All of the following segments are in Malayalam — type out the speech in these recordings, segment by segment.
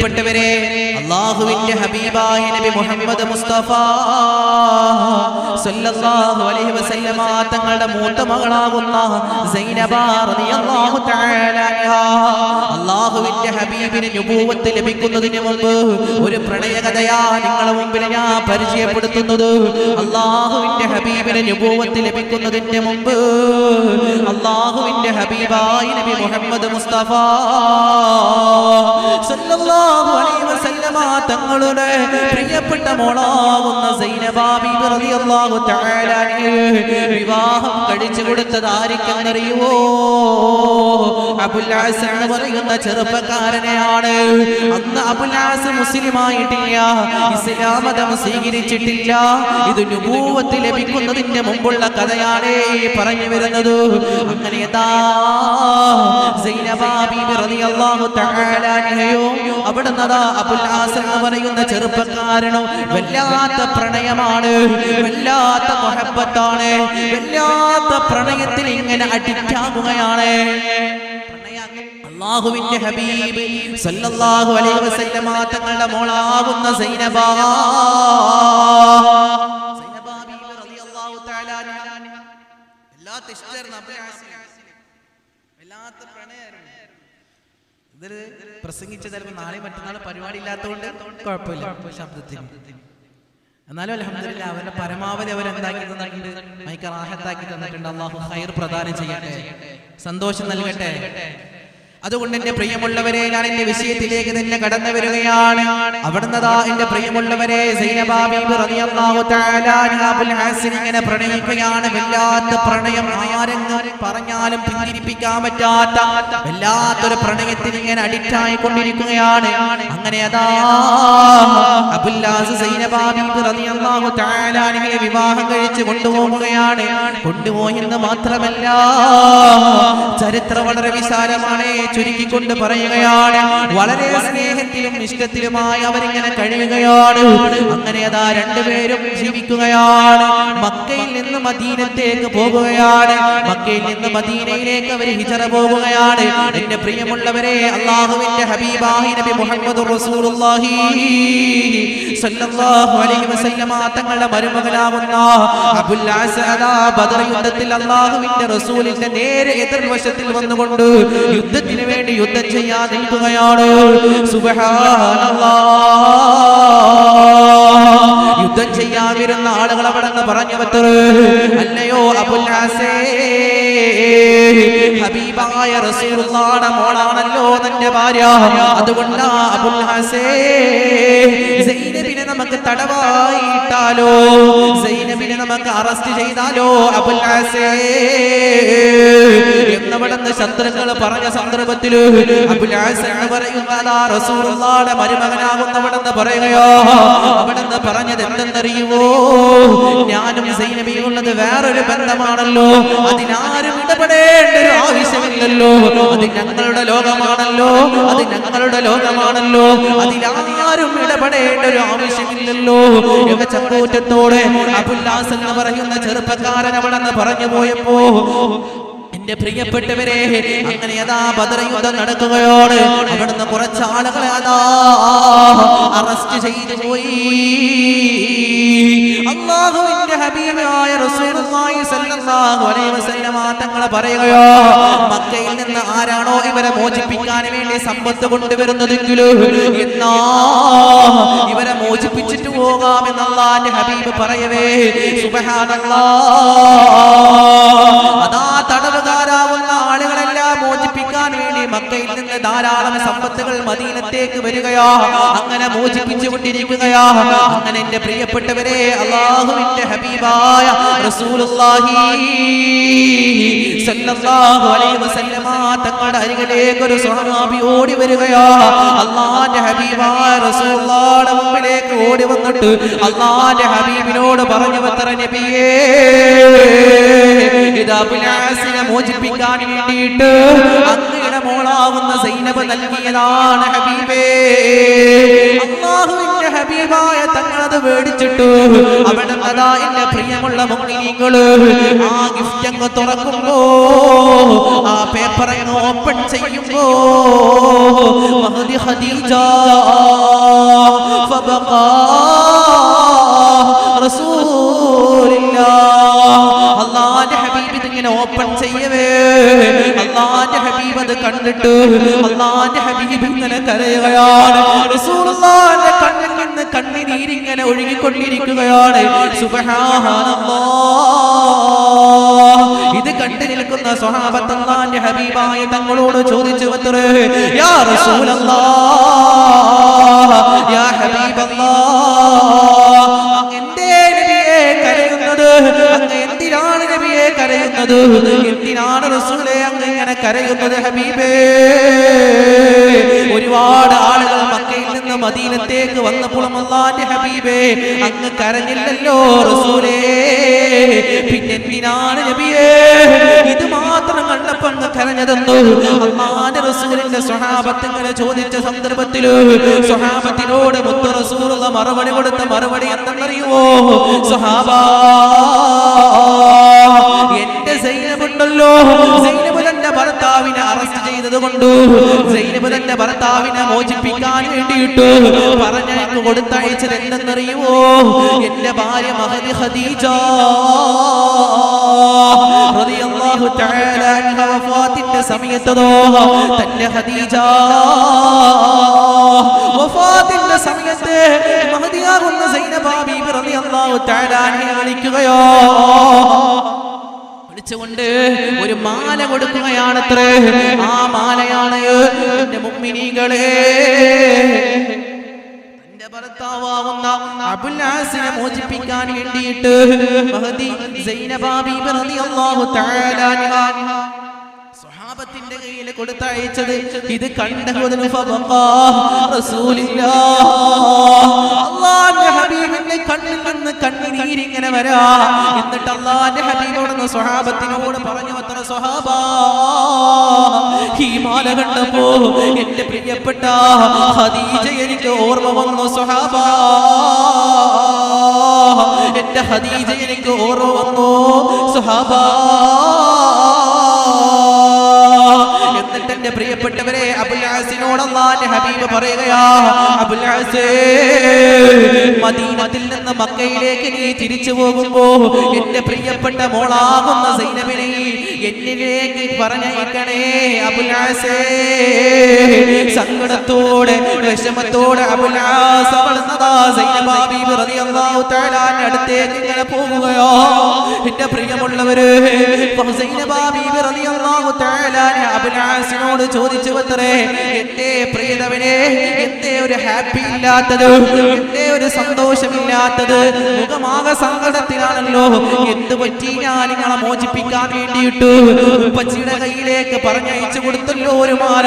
പ്രിയപ്പെട്ടവരെ അള്ളാഹുവിന്റെ ഹബീബായ നബി മുഹമ്മദ് മുസ്തഫ സല്ലല്ലാഹു അലൈഹി വസല്ലമ തങ്ങളുടെ മൂത്ത മകളാകുന്ന സൈനബ റളിയല്ലാഹു തആല അള്ളാഹുവിന്റെ ഹബീബിന് ഞുപൂവത്ത് ലഭിക്കുന്നതിന് മുമ്പ് ഒരു പ്രണയകഥയാ നിങ്ങളുടെ മുമ്പിൽ ഞാൻ പരിചയപ്പെടുത്തുന്നത്. അള്ളാഹുവിന്റെ ഹബീബിന് ഞുപൂവത്ത് ലഭിക്കുന്നതിന് മുമ്പ് അള്ളാഹുവിന്റെ ഹബീബായി നബി മുഹമ്മദ് മുസ്തഫ സല്ലല്ലാഹു അലൈഹി തങ്ങളുടെ പ്രിയപ്പെട്ട മോളാവുന്ന വിവാഹം കഴിച്ചു കൊടുത്തത് ആസ് എന്ന് പറയുന്ന ചെറുപ്പക്കാരനെയാണ്. അന്ന് അബുൽ ആസ് മുസ്ലിമായിട്ടില്ല ഇസ്ലാമതം സ്വീകരിച്ചിട്ടില്ല. ഇത് നുബൂവത്ത് ലഭിക്കുന്നതിന്റെ മുമ്പുള്ള കഥയാണ് പറഞ്ഞു വരുന്നത്. അങ്ങനെ അവിടുന്ന് അതാ അബുൽ ആസ് എന്ന് പറയുന്ന ചെറുപ്പക്കാരനോ വല്ലാത്ത പ്രണയമാണ് വല്ലാത്ത മൊഹബത്താണ് വല്ലാത്ത പ്രണയത്തിൽ ഇങ്ങനെ അടിക്കാവുകയാണ് അള്ളാഹുവിന്റെ ഹബീബ് സല്ലല്ലാഹു അലൈഹി വസല്ലമ തങ്ങളുടെ മോളാകുന്ന സൈനബ ബീബി റളിയല്ലാഹു തആല അൻഹ വല്ലാത്ത ഇഷ്ടായിരുന്നു അബുൽ ആസിന് വല്ലാത്ത പ്രണയമായിരുന്നു ഇതൊരു പ്രസംഗിച്ച ചിലപ്പോൾ നാളെ മറ്റന്നാൾ പരിപാടി ഇല്ലാത്തതുകൊണ്ട് കുഴപ്പമില്ല. ശബ്ദത്തിന്. എന്നാലും അലഹമില്ല അവരുടെ പരമാവധി അവരെന്താക്കി തന്നിട്ടുണ്ട്? മൈക്ക് റാഹത്താക്കി തന്നിട്ടുണ്ട്. അള്ളാഹു ഹൈർ പ്രദാനം ചെയ്യട്ടെ. സന്തോഷം നൽകട്ടെ. അതുകൊണ്ട് എന്റെ പ്രിയമുള്ളവരെ ഞാൻ എന്റെ വിഷയത്തിലേക്ക് തന്നെ കടന്നു വരികയാണ്. അവിടുന്നതാ എന്റെ പ്രിയമുള്ളവരെ ഇങ്ങനെ പ്രണയിക്കുകയാണ്. വല്ലാത്ത പ്രണയം ആരെന്ന് പറഞ്ഞാലും പിന്തിരിപ്പിക്കാൻ പറ്റാത്ത വല്ലാത്തൊരു പ്രണയത്തിന് ഇങ്ങനെ അഡിക്റ്റ് ആയിക്കൊണ്ടിരിക്കുകയാണ്. അങ്ങനെ അതാ വിവാഹം കഴിച്ച് കൊണ്ടുപോവുകയാണ്. കൊണ്ടുപോയെന്ന് മാത്രമല്ല ചരിത്രം വളരെ വിശാലമാണ്. ചുരുക്കിക്കൊണ്ട് പറയുകയാണ്. വളരെ സ്നേഹത്തിലും ഇഷ്ടത്തിലുമായി അവരിങ്ങനെ കഴിയുകയാണ്. അങ്ങനെ അതാ രണ്ടുപേരും ജീവിക്കുകയാണ്. മക്കയിൽ നിന്ന് മദീനത്തേക്ക് പോകുകയാണ്. മക്കയിൽ നിന്ന് മദീനയിലേക്ക് അവർ ഹിജറ പോകുകയാണ്. എന്റെ പ്രിയമുള്ളവരെ അള്ളാഹുവിന്റെ ഹബീബാഹി നബി മുഹമ്മദ് റസൂലുള്ളാഹി സല്ലല്ലാഹു അലൈഹി വസല്ലമ തങ്ങളുടെ മരുമകളാവുന്ന അബുൽ യുദ്ധത്തിൽ അള്ളാഹുവിന്റെ റസൂലിന്റെ നേരെ എതിർവശത്തിൽ വന്നുകൊണ്ട് യുദ്ധത്തിന് വേണ്ടി യുദ്ധം ചെയ്യാൻ നിൽക്കുകയാണ് യുദ്ധം ചെയ്യാതിരുന്ന ആളുകൾ അവിടെ നിന്ന് പറഞ്ഞു പറ്റർ അല്ലയോ അബുൽ ആസേ ഹബീബായ റസൂലുള്ളാഹിയുടെ മോളാണല്ലോ തന്റെ ഭാര്യ. അതുകൊണ്ടാ അബുൽ നമുക്ക് തടവായിട്ടാലോ നമുക്ക് അറസ്റ്റ് ചെയ്താലോ അബുൽ എന്നവിടുന്ന് ശത്രുക്കൾ പറഞ്ഞ സന്ദർഭത്തിൽ അബുൽ ആസ് എന്ന് പറയുന്ന റസൂലുള്ളാഹിയുടെ മരുമകനാകുന്നവിടെന്ന് പറയുകയോ അവിടെന്ന് പറഞ്ഞത് എന്തെന്നറിയുമോ ഞാനും സൈനബിയുള്ളത് വേറൊരു ബന്ധമാണല്ലോ. അതിനാരും ഇടപെടേണ്ട ഒരു ആവശ്യമില്ലല്ലോ? അത് ഞങ്ങളുടെ ലോകമാണല്ലോ. അത് ഞങ്ങളുടെ ലോകമാണല്ലോ. അതിലാരും ഇടപെടേണ്ട ഒരു ആവശ്യമില്ലല്ലോ. എന്ന ചക്കൂറ്റത്തോടെ അബുല്ലാസ് എന്ന് പറയുന്ന ചെറുപ്പക്കാരൻ അവിടെ നിന്ന് പറഞ്ഞു പോയപ്പോ എന്റെ പ്രിയപ്പെട്ടവരെ അങ്ങനെ അതാ ബദർ യുദ്ധം നടക്കുകയോട് അവിടുന്ന് കുറച്ച് ആളുകളെ അതാ അറസ്റ്റ് ചെയ്തു പോയി. അള്ളാഹുവിന്റെ ഹബീബായ റസൂലുള്ളാഹി സ്വല്ലല്ലാഹു അലൈഹി വസല്ലമ തങ്ങൾ പറയുകയോ മക്കയിൽ നിന്ന് ആരാണോ ഇവരെ മോചിപ്പിക്കാൻ വേണ്ടി സമ്പത്ത് കൊണ്ടുവരുന്നതെങ്കിൽ എന്നാ ഇവരെ മോചിപ്പിച്ചിട്ട് പോകാമെന്ന് അള്ളാന്റെ ഹബീബ് പറയവേ സുബ്ഹാനല്ലാഹ്. അതാ തടവുകാരാവുന്ന ആളുകളെല്ലാം മോചിപ്പിക്കാൻ വേണ്ടി മക്കയിൽ നിന്ന് ധാരാളം സമ്പത്തുകൾ മദീനത്തേക്ക് വരികയാ. അങ്ങനെ മോചിപ്പിച്ചു കൊണ്ടിരിക്കുകയാ അങ്ങനെ എന്റെ പ്രിയപ്പെട്ടവരെ അള്ളാഹുവിന്റെ ഹബീബായ റസൂലുള്ളാഹി തങ്ങളുടെ അരികിലേക്ക് ഒരു സ്വഹാബി ഓടി വരികയാ. ഹബീബായ റസൂലുള്ളാഹിയുടെ മുമ്പിലേക്ക് ഓടി വന്നിട്ട് ഹബീബിനോട് പറഞ്ഞു പത്ര നബിയേ ഇത് അബുലാസിനെ മോചിപ്പിക്കാൻ മോളാവുന്ന സൈനബ് നൽകിയതാണ് ഹബീബേ. അള്ളാഹുവിന്റെ ഹബീബായ തങ്ങളത് മേടിച്ചിട്ടു. അവിടെ അതാ എന്റെ പ്രിയമുള്ള ആ ഗിഫ്റ്റ് അങ്ങ് തുറക്കുമ്പോ ആ പേപ്പർ അങ്ങ് ഓപ്പൺ ചെയ്യുമ്പോ മഹദി ഫബഖാ ഹബീബ് ഓപ്പൺ അത് കണ്ടിട്ട് ഇങ്ങനെ കരയുകയാണ്. കണ്ണുനീരിങ്ങനെ ഒഴുകിക്കൊണ്ടിരിക്കുകയാണ്. ഇത് കണ്ടു നിൽക്കുന്ന സ്വഹാബത്ത് അള്ളാന്റെ ഹബീബായ തങ്ങളോട് ചോദിച്ചു വത്രേ യാ റസൂലല്ലാഹ് യാ ഹബീബല്ലാഹ് അങ്ങ് നബിയെ കരയുന്നത്? അങ്ങ് എന്തിനാണ് നബിയെ കരയുന്നത്? എന്തിനാണ് റസൂലെ അങ്ങ് ഇങ്ങനെ കരയുന്നത് ഹബീബേ? മദീനത്തേക്ക് വന്നപ്പോൾ അള്ളാന്റെ ഹബീബേ അങ്ങ് കരഞ്ഞില്ലല്ലോ റസൂലേ. പിന്നെ എന്തിനാണ് നബിയേ ഇത് മാത്രം കണ്ടപ്പോ അങ്ങ് കരഞ്ഞതെന്നു അള്ളാന്റെ റസൂലിന്റെ സ്വഹാബത്തിങ്ങനെ ചോദിച്ച സന്ദർഭത്തിൽ സ്വഹാബത്തിനോട് മുത്ത് റസൂലുള്ള മറുപടി കൊടുത്ത മറുപടി എന്തെന്നറിയുമോ? സ്വഹാബ എന്റെ സൈനമുണ്ടല്ലോ സൈന്യബ് തന്റെ ഭർത്താവിനെ അറസ്റ്റ് ചെയ്തത് കൊണ്ട് സൈനബ് തന്റെ ഭർത്താവിനെ മോചിപ്പിക്കാൻ വേണ്ടിയിട്ട് പറഞ്ഞയക്ക് കൊടുത്തയച്ചത് എന്തെന്നറിയുമോ എന്റെ ഭാര്യ മഹതി ഹദീജ വഫാത്തിന്റെ സമയത്തതോ തന്റെ ഹദീജ വഫാത്തിന്റെ സമയത്ത് മഹദിയാകുന്ന സൈനബ ബീബി റളിയല്ലാഹു തആല വിളിക്കുകയോ? വിളിച്ചുകൊണ്ട് ഒരു മാല കൊടുക്കുകയാണത്രേ. ആ മാലയാണ് എന്റെ ഭർത്താവാകുന്ന അബുല്ലാസിനെ മോചിപ്പിക്കാൻ വേണ്ടിയിട്ട് മഹദി റളിയല്ലാഹു തആല കൊടുത്തയച്ചത് ഇത് കണ്ടഹുദൻ ഫബഖാ കണ്ണുനീരിങ്ങനെ വരാ. എന്നിട്ട് അള്ളാന്റെ ഹബീബോട് സ്വഹാബത്തിനോട് പറഞ്ഞു അത്ര സ്വഹാബാ. ഈ കണ്ടപ്പോ എന്റെ പ്രിയപ്പെട്ട ഹദീജ എനിക്ക് ഓർമ്മ വന്നു സ്വഹാബാ. എന്റെ ഹദീജ എനിക്ക് ഓർമ്മ വന്നു സ്വഹാബാ. എന്റെ പ്രിയപ്പെട്ടവരെ അബുലാസിനോട് അള്ളാന്റെ ഹബീബ് പറയുകയാ അബുലാസേ മദീനത്തിൽ നിന്ന് മക്കയിലേക്ക് നീ തിരിച്ചു പോകുമ്പോ എന്റെ പ്രിയപ്പെട്ട മോളാകുന്ന സൈനബിനെ എന്നിലേക്ക് പറഞ്ഞയക്കണേ അബുലാസേ സങ്കടത്തോടെ വിഷമത്തോടെ അബുലാസ് വളർന്നതാ സൈനബ ബീബി റളിയല്ലാഹു തആല അടുത്തേക്ക് ഇങ്ങനെ പോകുകയോ എന്റെ പ്രിയമുള്ളവര് സൈനബ ബീബി റളിയല്ലാഹു തആല അബുലാസിനോട് ചോദിച്ചു പത്രേ എന്റെ പ്രിയതവനെ എന്റെ ഒരു ഹാപ്പി ഇല്ലാത്തത് എന്റെ ഒരു സന്തോഷമില്ലാത്തത് മുഖമാകെ സങ്കടത്തിലാണല്ലോ. എന്ത് പറ്റി? ഞാൻ നിങ്ങളെ മോചിപ്പിക്കാൻ വേണ്ടിയിട്ടു ഉപ്പച്ചിയുടെ കയ്യിലേക്ക് പറഞ്ഞയച്ചു കൊടുത്തല്ലോ ഒരു മാല.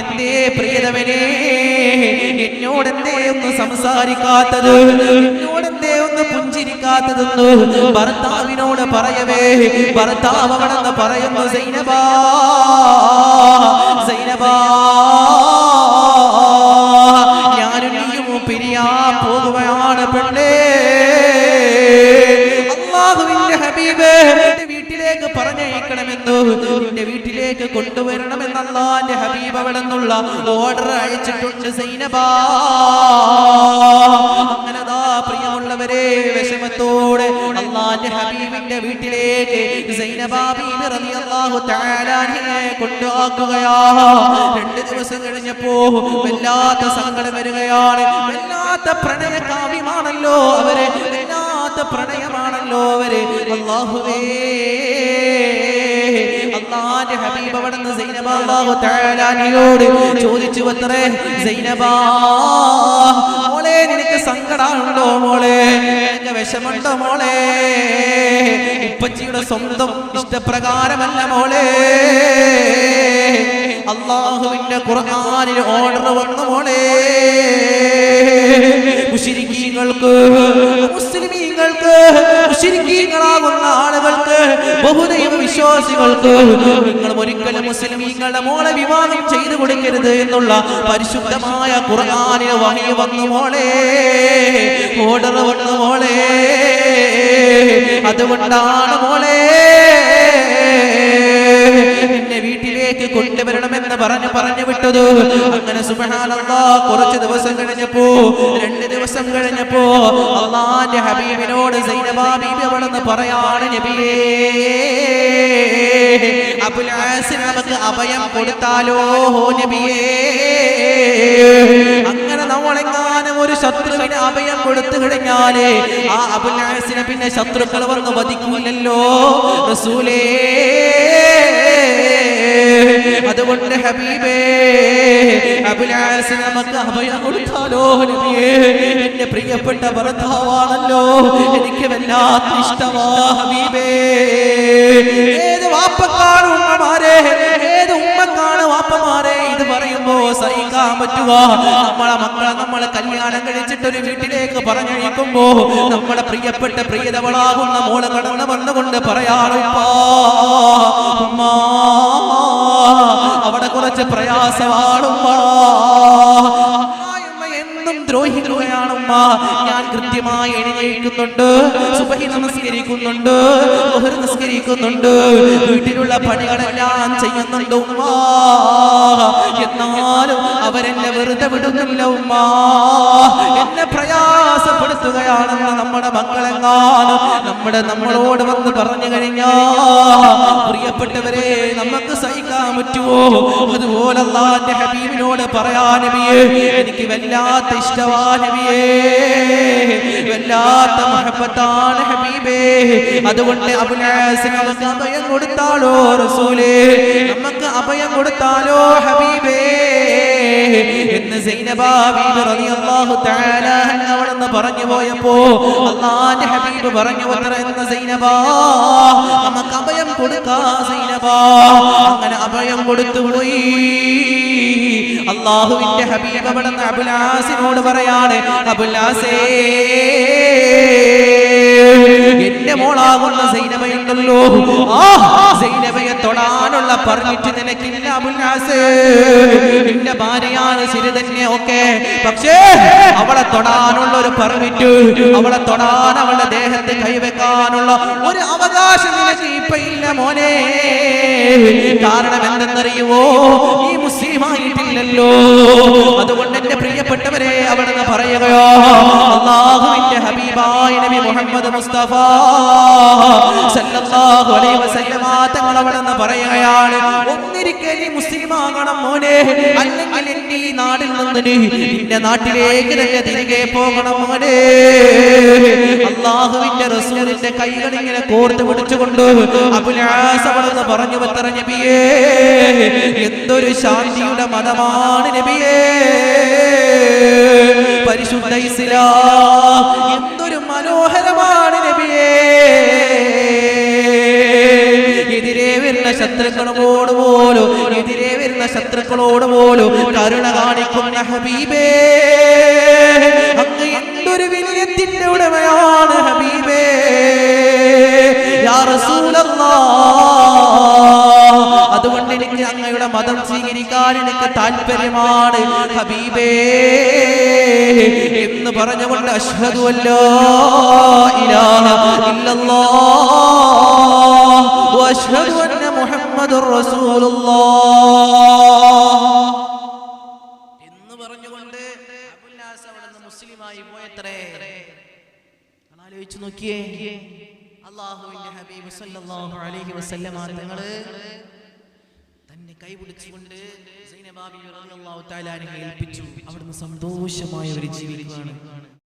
എന്തേ പ്രിയതവനെ എന്നോടെന്തേ ഒന്ന് സംസാരിക്കാത്തത്? എന്നോടെന്തേ ഒന്ന് പുഞ്ചിരിക്കാത്തതെന്ന് ഭർത്താവിനോട് പറയവേ ഭർത്താവ് അവിടെ പറയുന്നു സൈനബാ സൈനബാ ഞാനും നീയും പിരിയാ പോകുകയാണ് പെണ്ണേ. അള്ളാഹുവിന്റെ ഹബീബ് വീട്ടിലേക്ക് പറഞ്ഞയക്കണമെന്ന് എന്റെ വീട്ടിലേക്ക് കൊണ്ടുവരണമെന്ന് അള്ളാന്റെ ഹബീബ് അവിടെ നിന്നുള്ള ഓർഡർ അയച്ചിട്ടുണ്ട് സൈനബാ. കൊണ്ടുപോകുകയാ രണ്ട് ദിവസം കഴിഞ്ഞപ്പോ വല്ലാത്ത സങ്കടം വരികയാണ്. വല്ലാത്ത പ്രണയ കാവ്യമാണല്ലോ അവർ. വല്ലാത്ത പ്രണയമാണല്ലോ അവർ. അള്ളാഹുവേ അള്ളാന്റെ ഹബീബ് സൈനബ അല്ലാഹു തആല ചോദിച്ചു അത്രേ സൈനബാ സങ്കടമുണ്ടോ മോളെ. എന്റെ വിഷമുണ്ടോ മോളെ? ഉപ്പച്ചിയുടെ സ്വന്തം ഇഷ്ടപ്രകാരമല്ല മോളെ. അള്ളാഹുവിന്റെ ഖുർആനിൽ ഓർഡർ വന്നു മോളെ. മുശ്രിക്കീങ്ങൾക്ക് മുസ്ലിമീങ്ങൾക്ക് ശിരിക്കീങ്ങളാകുന്ന ആളുകൾക്ക് ബഹുദൈവ വിശ്വാസികൾക്ക് നിങ്ങൾ ഒരിക്കലും മുസ്ലിമീങ്ങളുടെ മോളെ വിവാഹം ചെയ്തു കൊടുക്കരുത് എന്നുള്ള പരിശുദ്ധമായ ഖുർആനിലെ വഹി വന്നു മോളെ ഓർഡർ വന്നു മോളെ. അതുകൊണ്ടാണ് മോളെ വീട്ടിലേക്ക് കൊണ്ടുവരണമെന്ന് പറഞ്ഞു പറഞ്ഞു വിട്ടത്. അങ്ങനെ കുറച്ച് ദിവസം കഴിഞ്ഞപ്പോ രണ്ട് ദിവസം കഴിഞ്ഞപ്പോ അള്ളാന്റെ ഹബീബിനോട് അവളെന്ന് പറയാണ് നബിയേ നമുക്ക് അഭയം കൊടുത്താലോ നബിയേ. അങ്ങനെ നമ്മളെങ്ങാനും ഒരു ശത്രുവിന് അഭയം കൊടുത്തു കഴിഞ്ഞാലേ ആ അബുൽ ആസിനെ പിന്നെ ശത്രുക്കൾ വന്ന് വധിക്കൂലല്ലോ. റസൂലേ അതുകൊണ്ട് ഹബീബേ അബുലാസ് നമുക്ക് അഭയം കൊടുത്താലോ നബിയേ? എന്റെ പ്രിയപ്പെട്ട ഭർത്താവാണല്ലോ എനിക്ക് വല്ലാത്ത ഇഷ്ടമാ ഹബീബേ. ഏത് വാപ്പക്കാണ് ഉമ്മമാരെ? ഏത് ഉമ്മക്കാണ് വാപ്പമാരെ? ഇത് പറയുമ്പോ സഹിക്കാൻ പറ്റുക നമ്മളെ മക്കളെ നമ്മളെ കല്യാണം കഴിച്ചിട്ട് ഒരു വീട്ടിലേക്ക് പറഞ്ഞഴിക്കുമ്പോ നമ്മളെ പ്രിയപ്പെട്ട പ്രിയതവളാകുന്ന മോൾ കടന്നു വന്നുകൊണ്ട് പറയാറുപ്പാ ഉമ്മാ അവിടെ കുറച്ച് പ്രയാസമാണുമ്മ എന്നും ദ്രോഹിക്കുകയാണുമ്മ ഞാൻ കൃത്യമായി എഴുന്നേൽക്കുന്നുണ്ട്. സുബഹി നമസ്കരിക്കുന്നുണ്ട് നമസ്കരിക്കുന്നുണ്ട്. വീട്ടിലുള്ള പണികളെല്ലാം ചെയ്യുന്നുണ്ട് ഉമ്മ. എന്നാലും അവരെന്നെ വെറുതെ വിടുന്നില്ല ഉമ്മ. എന്നെ പ്രയാസപ്പെടുത്തുകയാണെന്ന് നമ്മുടെ മക്കളെങ്ങാനും നമ്മുടെ നമ്മളോട് വന്ന് പറഞ്ഞു കഴിഞ്ഞാ. പ്രിയപ്പെട്ടവരെ നമുക്ക് സഹിക്കാൻ പറ്റുമോ? അതുപോലെ അള്ളാന്റെ ഹബീബിനോട് പറയാ നബിയേ എനിക്ക് വല്ലാത്ത ഇഷ്ടമാ നബിയേ. വല്ലാത്ത മഹബത്താണ് ഹബീബേ. അതുകൊണ്ട് അബുലാസിന് നമുക്ക് അഭയം കൊടുത്താലോ റസൂലേ? നമുക്ക് അഭയം കൊടുത്താലോ ഹബീബേ? എന്ന് അവിടുന്ന് പറഞ്ഞു പോയപ്പോ അള്ളാന്റെ ഹബീബ് പറഞ്ഞു എന്ന് സൈനബാ നമുക്ക് അഭയം കൊടുക്കാ സൈനബാ. അങ്ങനെ അഭയം കൊടുത്തു പോയി. അള്ളാഹുവിന്റെ ഹബീബ് അവിടുന്ന് അബുലാസിനോട് പറയാണ് അബുലാസേ എന്റെ മോളാകുന്ന സൈനബയുണ്ടല്ലോ ആ സൈനബയെ തൊടാനുള്ള പറഞ്ഞിട്ട് നിനക്കില്ല. അബുലാസ് നിന്റെ ഭാര്യയാണ് ശരി തന്നെ ഒക്കെ പക്ഷേ അവളെ തൊടാനുള്ള ഒരു പെർമിറ്റ് അവളെ തൊടാൻ അവളുടെ ദേഹത്ത് കൈവെക്കാനുള്ള ഒരു അവകാശം നിനക്ക് ഇപ്പൊ ഇല്ല മോനെ. കാരണം എന്തെന്നറിയുവോ? ഈ മുസ്ലിം ആയിട്ടില്ലല്ലോ അതുകൊണ്ട് എന്റെ പ്രിയപ്പെട്ടവരെ അവിടുന്ന് പറയുകയോ അള്ളാഹുവിന്റെ ഹബീബായ നബി മുഹമ്മദ് മുസ്തഫ സല്ലല്ലാഹു അലൈഹി വസല്ലമ തങ്ങൾ അവിടുന്ന് പറയുകയാണ് നീ മുസ്ലിം ആകണം മോനെ. അല്ലെങ്കിൽ ഈ നാടിൽ നിന്ന് നിന്റെ നാട്ടിലേക്ക് തന്നെ തിരികെ പോകണം മോനെ. അള്ളാഹുവിന്റെ റസൂലിന്റെ കൈകൾ ഇങ്ങനെ കോർത്ത് പിടിച്ചുകൊണ്ട് അബുലാസ് പറഞ്ഞു പത്ര നബിയേ എന്തൊരു ശാന്തിയുടെ മതമാണ് നബിയേ. പരിശുദ്ധ ഇസ്ലാം ശത്രുക്കളോട് പോലും എതിരെ വരുന്ന ശത്രുക്കളോട് പോലും കരുണ കാണിക്കുന്ന ഹബീബേ. അങ്ങ് എന്തൊരു വിനയത്തിന്റെ ഉടമയാണ് ഹബീബേ. യാ അതുകൊണ്ട് എനിക്ക് അങ്ങയുടെ മതം സ്വീകരിക്കാൻ എനിക്ക് താല്പര്യമാണ് ഹബീബേ. എന്ന് പറഞ്ഞുകൊണ്ട് അല്ലാ ഇലാഹ ഇല്ലല്ലാഹ് വഅഷ്ഹദു റസൂലുള്ളാഹ്. എന്ന് പറഞ്ഞുകൊണ്ട് അബുല്ലാസ് അവിടുന്ന് മുസ്ലിമായി പോയത്രേ. ആലോചിച്ചു നോക്കിയേ. അള്ളാഹുവിന്റെ ഹബീബ് സല്ലല്ലാഹു അലൈഹി വസല്ലമ തങ്ങൾ തന്നെ കൈപിടിച്ചുകൊണ്ട് സൈനബാബി റളിയല്ലാഹു തആല അൻഹയെ ഏൽപ്പിച്ചു. അവിടുന്ന് സന്തോഷമായ ഒരു ജീവിക്കുകയാണ്